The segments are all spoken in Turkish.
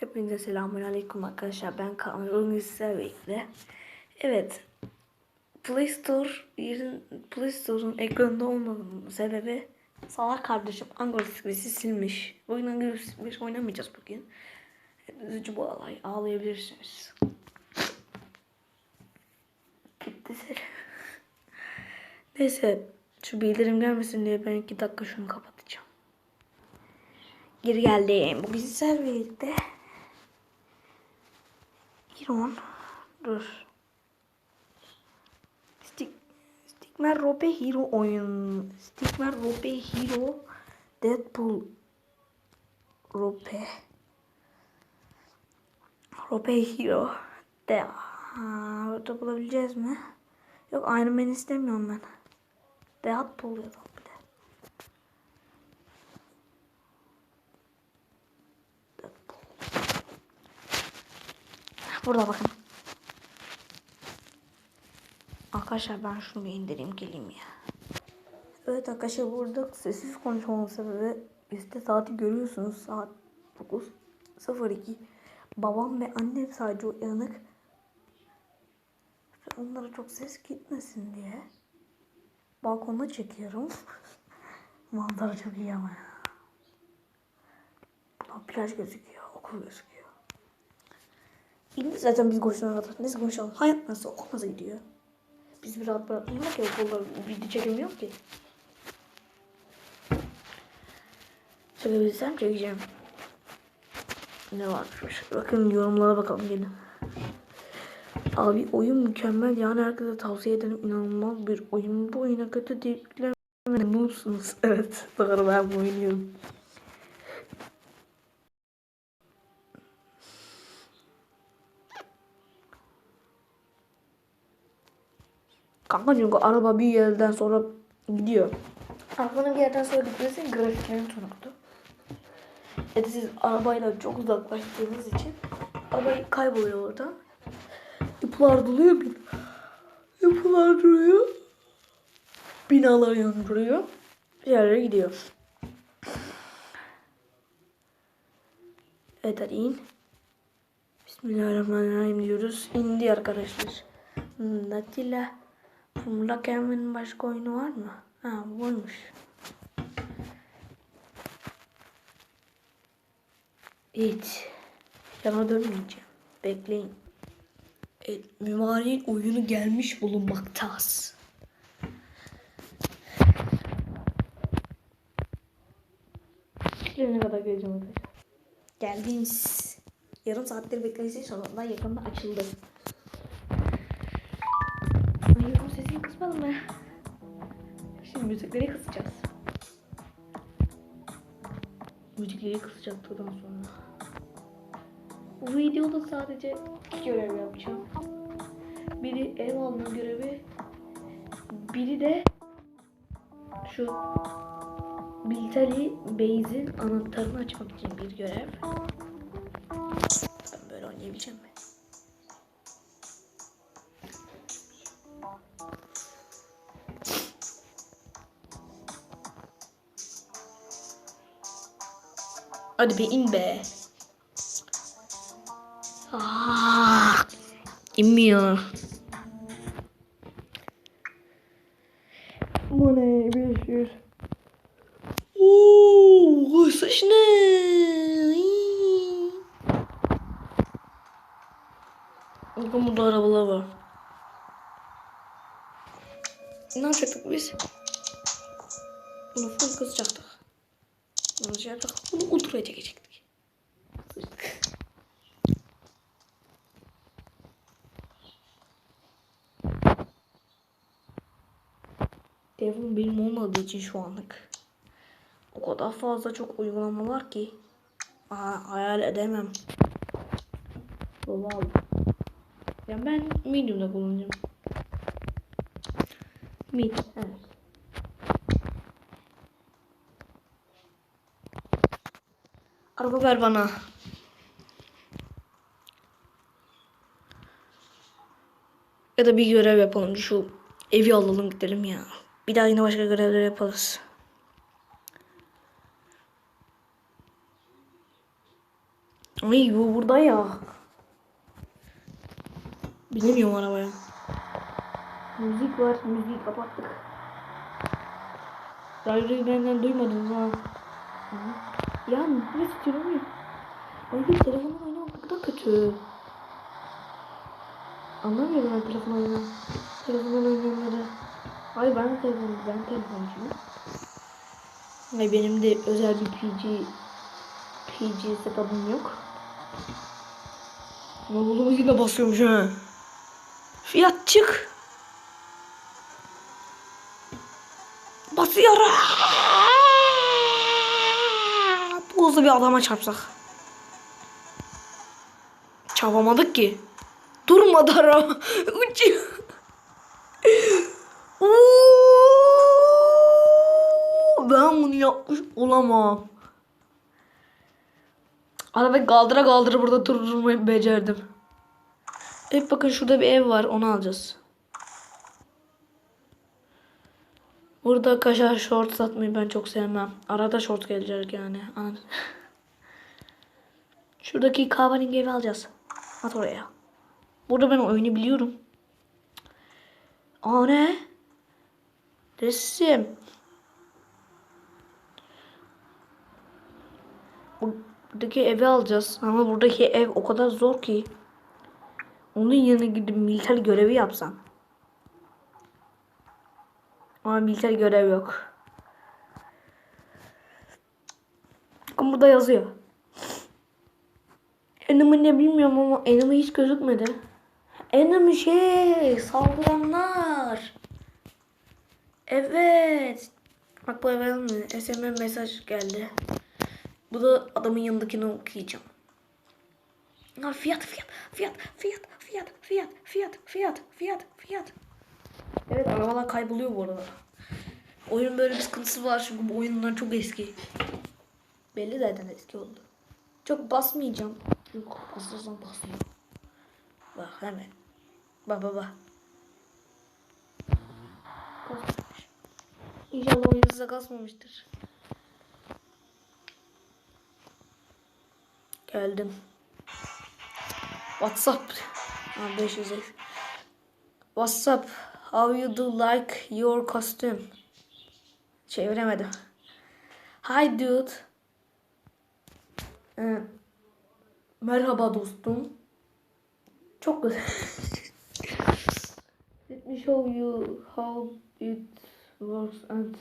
Hepinize selamun aleyküm arkadaşlar. Ben Kaan. Sizlerle birlikte. Evet. Play Store Play Store'un ekranında olmamanın sebebi salak kardeşim Angora Squeeze'i silmiş. Bugün Angora Squeeze oynamayacağız bugün. Üzücü bu olay. Ağlayabilirsiniz. Gitti. Neyse. Şu bildirim gelmesin diye ben iki dakika şunu kapatacağım. Geri geldim. Bugün sizlerle birlikte Iron dur. Stick Stickman Rope Hero oyun. Stickman Rope Hero Deadpool Rope Rope Hero de ha, burada bulabileceğiz mi? Yok Iron Man istemiyorum ben. Deadpool yazalım bir Burada bakın. Arkadaşlar ben şunu bir indireyim geleyim ya. Evet arkadaşlar burada sessiz konuşmamın sebebi işte saati görüyorsunuz saat 9.02 babam ve annem sadece uyanık ve onlara çok ses gitmesin diye balkona çekiyorum manzara çok iyi ama ya. Plaj gözüküyor okul gözüküyor İndi zaten biz koşuna kadar. Neyse konuşalım. Hayat nasıl? Okul nasıl gidiyor? Biz bir rahat bırakmıyor ki okulda video çekemiyor ki. Çekebilsem çekeceğim. Ne varmış? Bakın yorumlara bakalım gelin. Abi oyun mükemmel yani herkese tavsiye ederim. İnanılmaz bir oyun. Bu oyuna kötü dediklerime memnunsunuz. Evet doğru ben bu oynuyorum. Kanka çünkü araba bir yerden sonra gidiyor. Arabanın bir yerden sonra gitmesi grafiklerin tunuktu. Ya da siz arabayla çok uzaklaştığınız için araba kayboluyor oradan. İpler duruyor. bin- İpler duruyor. Binalar yanduruyor. Bir yerlere gidiyor. Evet hadi in. Bismillahirrahmanirrahim diyoruz. İndi arkadaşlar. Natilla. Formula Cameron'ın başka oyunu var mı? Ha varmış. Evet. Yana dönmeyeceğim. Bekleyin. Evet, Mimari'nin oyunu gelmiş bulunmaktas. Ne kadar geleceğim arkadaşlar. Geldiniz. Yarım saattir beklediğiniz sonunda yakında açıldı. Sesini kısmadım mı? Şimdi müzikleri kısacağız. Müzikleri kısacaktıktan sonra. Bu videoda sadece iki görev yapacağım. Biri ev alma görevi. Biri de şu Biltali Base'in anahtarını açmak için bir görev. Ben böyle oynayabileceğim mi? Hadi be in be. Ah, inmiyor. Bunu şey. Bunu ultraya çekecektik. Telefon benim olmadığı için şu anlık. O kadar fazla çok uygulama var ki. Aa, hayal edemem. Vallahi. Ya ben medium'da kullanacağım. Mid, evet. Araba ver bana. Ya da bir görev yapalım. Şu evi alalım gidelim ya. Bir daha yine başka görevler yaparız. Ay bu burada ya. Binemiyorum arabaya. Müzik var. Müziği kapattık. Radyoyu benden duymadınız ha. Hı. Ya ne istiyorum ya? Ay telefonla oynamak ne kadar kötü. Anlamıyorum ben telefon oynamayı. Telefondan oynayanları. Ay ben de telefon, ben telefoncuyum. Ay benim de özel bir PG PG setup'ım yok. Ama bunu yine basıyormuş ha. Fiyat çık. Basıyorum. Hızlı bir adama çarpsak. Çarpamadık ki. Durmadı araba. Uçuyor. Ben bunu yapmış olamam. Arabayı kaldıra kaldıra burada durdurmayı becerdim. Evet bakın şurada bir ev var onu alacağız. Burada kaşar short satmayı ben çok sevmem. Arada short gelecek yani. Şuradaki kahverengi evi alacağız. At oraya. Burada ben oyunu biliyorum. Aa ne? Resim. Bu- Buradaki evi alacağız. Ama buradaki ev o kadar zor ki. Onun yerine gidip militer görevi yapsam. Ama militer görev yok. Ama burada yazıyor. Enemy ne bilmiyorum ama enemy hiç gözükmedi. Enemy şey saldıranlar. Evet. Bak bu eve almıyor. SMS mesaj geldi. Bu da adamın yanındakini okuyacağım. Fiyat fiyat fiyat fiyat fiyat fiyat fiyat fiyat fiyat fiyat. Evet arabalar kayboluyor bu arada. Oyunun böyle bir sıkıntısı var çünkü bu oyunlar çok eski. Belli zaten eski oldu. Çok basmayacağım. Yok basarsan basıyor. Bak hemen. Bak bak bak. Kasmamış. İnşallah oyun size kasmamıştır. Geldim. WhatsApp. Ha 500 WhatsApp. How you do like your costume? Çeviremedim. Hi dude. Ee, merhaba dostum. Çok güzel. Let me show you how it works and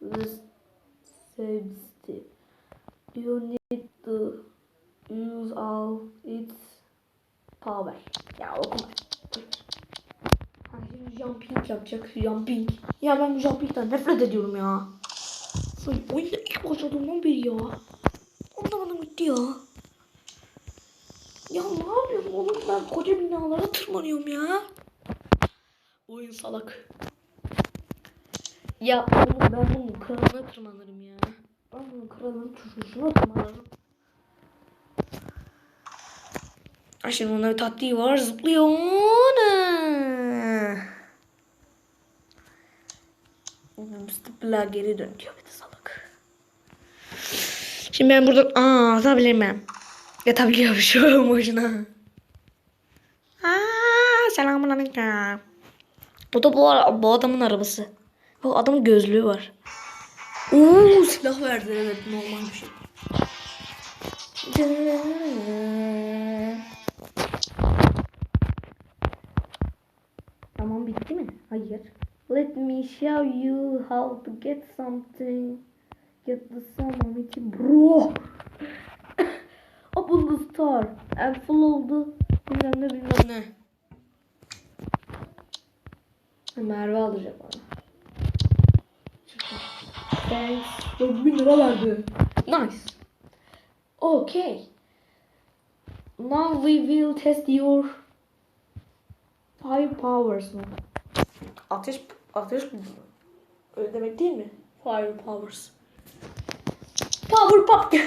this safety. You need to use all its power. Ya okuma. Jumping yapacak. Jumping. Ya ben bu jumping'den nefret ediyorum ya. Ay, oyunda ilk başladığımdan beri ya. Anlamadım gitti ya. Ya ne yapıyorum oğlum ben koca binalara tırmanıyorum ya. Oyun salak. Ya oğlum ben bunun kralına tırmanırım ya. Ben bunun kralının çocuğuna tırmanırım. Ha şimdi onda bir taktiği var zıplıyor. Ana. Zıpla geri dön diyor bir de salak. Şimdi ben buradan aa atabilirim. Yatabiliyormuşum boşuna. Aa selamun aleyküm. Bu da bu, bu adamın arabası. Bu adamın gözlüğü var. Oo silah verdi evet normal bir şey. Tamam bitti mi? Hayır. Let me show you how to get something. Get the summon bro. Open the store and follow the bilmem ne bilmem ne. Merve alacak bana. Thanks. 4000 lira verdi. Nice. Okay. Now we will test your fire powers? Ateş ateş mi? Öyle demek değil mi? Fire powers. Power pop.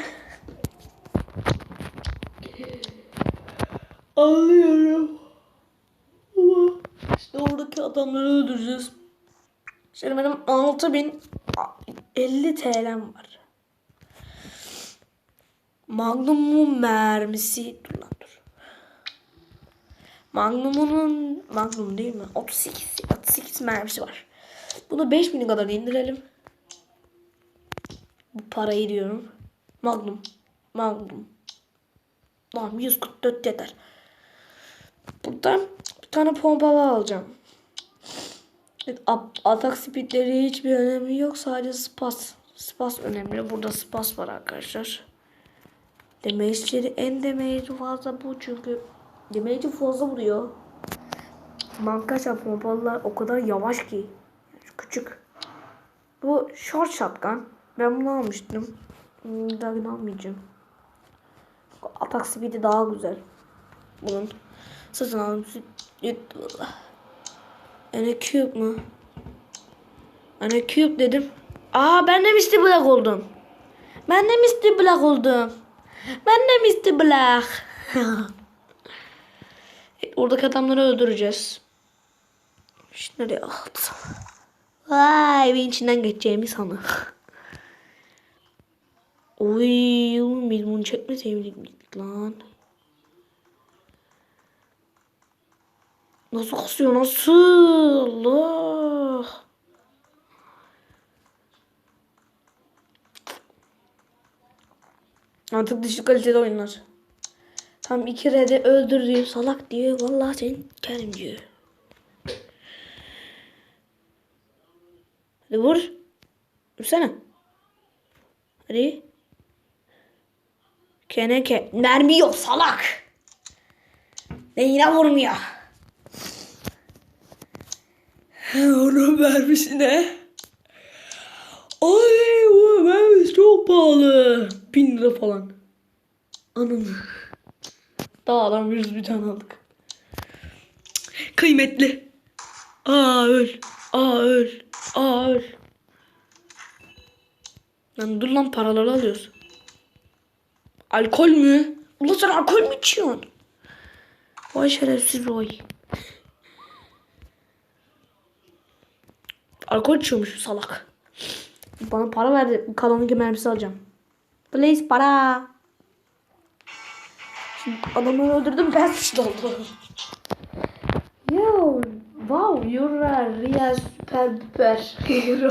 Anlıyorum. Ama işte oradaki adamları öldüreceğiz. Şimdi benim 6050 TL'm var. Magnum'un mermisi. Magnum'un Magnum değil mi? 38 38 mermisi var. Bunu 5000 kadar indirelim. Bu parayı diyorum. Magnum. Magnum. Tamam 144 yeter. Buradan bir tane pompalı alacağım. Atak speedleri hiçbir önemi yok. Sadece spas. Spas önemli. Burada spas var arkadaşlar. Damage'leri en damage fazla bu çünkü damage'i fazla vuruyor. Arkadaşlar pompalılar o kadar yavaş ki. Küçük. Bu short shotgun. Ben bunu almıştım. Hmm, Bir dahakine almayacağım. Atak speed'i daha güzel. Bunun. Satın aldım. Ana cube mu? Ana cube dedim. Aa ben de Mr. Black oldum. Ben de Mr. Black oldum. Ben de Mr. Black. Oradaki adamları öldüreceğiz. Şimdi nereye attım? Vay bir içinden geçeceğimi sanı. Oy biz bunu çekmeseydik lan. Nasıl kasıyor nasıl? Allah. Artık düşük kalitede oyunlar. Tam iki rede öldürdüğüm salak diyor. Vallahi sen kerim diyor. Hadi vur. Vursana. Hadi. Keneke. Mermi yok salak. Neyine vurmuyor. Onun mermisine. Ay bu mermisi çok pahalı. Bin lira falan. Ananı. Daha adam yüz bir tane aldık. Kıymetli. Aa öl. Aa öl. Aa öl. Lan dur lan paraları alıyoruz. Alkol mü? Ulan sen alkol mü içiyorsun? Vay şerefsiz Roy. Alkol içiyormuş salak. Bana para verdi. Kalanın mermisi alacağım. Please para. Şimdi adamı öldürdüm ben suçlu oldum. Yo, wow, you're a real super duper hero.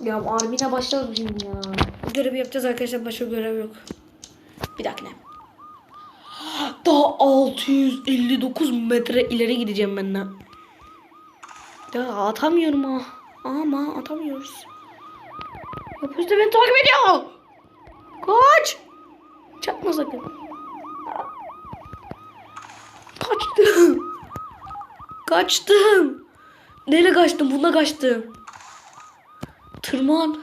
ya Armin'e başladım şimdi ya. Görevi yapacağız arkadaşlar. Başka görev yok. Bir dakika. Daha 659 metre ileri gideceğim ben de. Ya atamıyorum ha. Ama atamıyoruz. Ya polis de beni takip ediyor. Kaç. Çarpma sakın. Kaçtım. Kaçtım. Nereye kaçtım? Buna kaçtım. Tırman.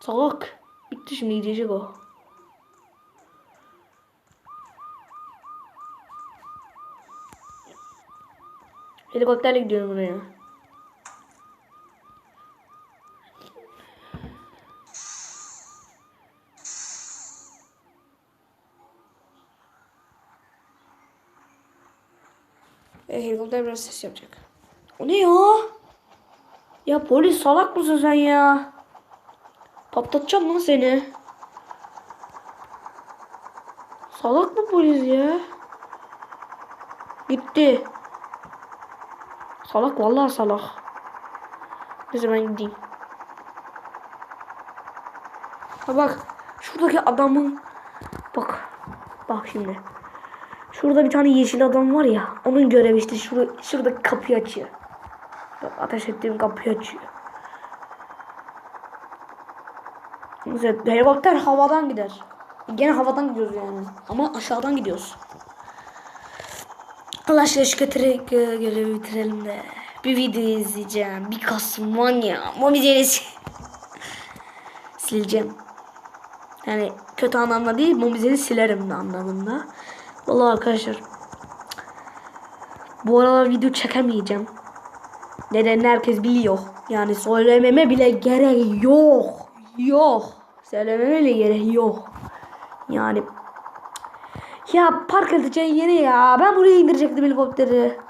Salak. Bitti şimdi gidecek o. Helikopterle gidiyorum buraya. E, helikopter biraz ses yapacak. O ne ya? Ya polis salak mısın sen ya? Patlatacağım lan seni. Salak mı polis ya? Gitti. Salak vallahi salak. Neyse ben gideyim. Ha bak şuradaki adamın bak bak şimdi. Şurada bir tane yeşil adam var ya. Onun görevi işte şurada, şurada kapıyı açıyor. Bak, ateş ettiğim kapıyı açıyor. Mesela helikopter havadan gider. Gene havadan gidiyoruz yani. Ama aşağıdan gidiyoruz. Allah aşkına şu götürü, gö- görevi bitirelim de. Bir video izleyeceğim. Bir Kasım var ya. Mobilyayı sileceğim. Yani kötü anlamda değil. Mobilyayı silerim de anlamında. Vallahi arkadaşlar. Bu aralar video çekemeyeceğim. Nedenini herkes biliyor. Yani söylememe bile gerek yok. Yok. Söylememe bile gerek yok. Yani ya park edeceğin yeri ya. Ben buraya indirecektim helikopteri.